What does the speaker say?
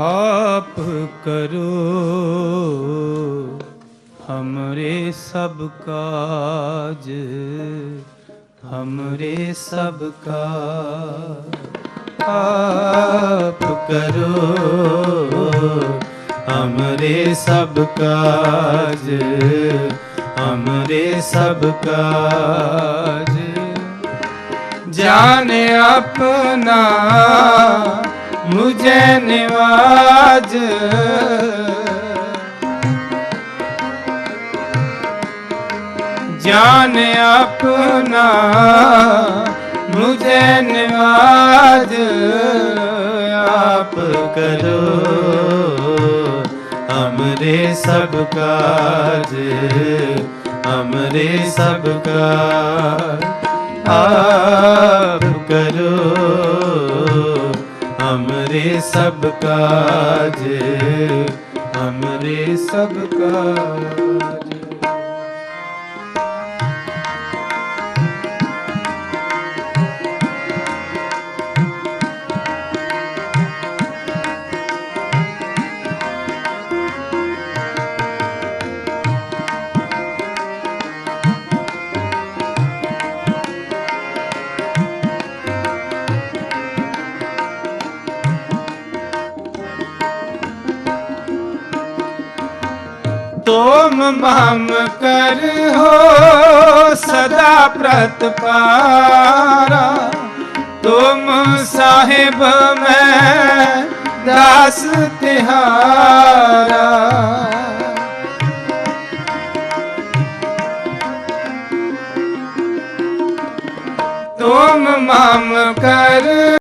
आप करो हमरे सब काज हमरे सब काज आप करो हमरे सब काज हमरे सब काज जाने अपना मुझे निवाज जाने अपना मुझे निवाज आप करो हमरे सब काज हमरे सब काज आप करो हमरे सब काज हमरे सब काज ਤੋਮ ਮਾਮ ਕਰ ਹੋ ਸਦਾ ਪ੍ਰਤਪਾਰਾ ਤੁਮ ਸਾਹਿਬ ਮੈਂ ਦਾਸ ਤਿਹਾਰਾ ਤੁਮ ਮਾਮ ਕਰ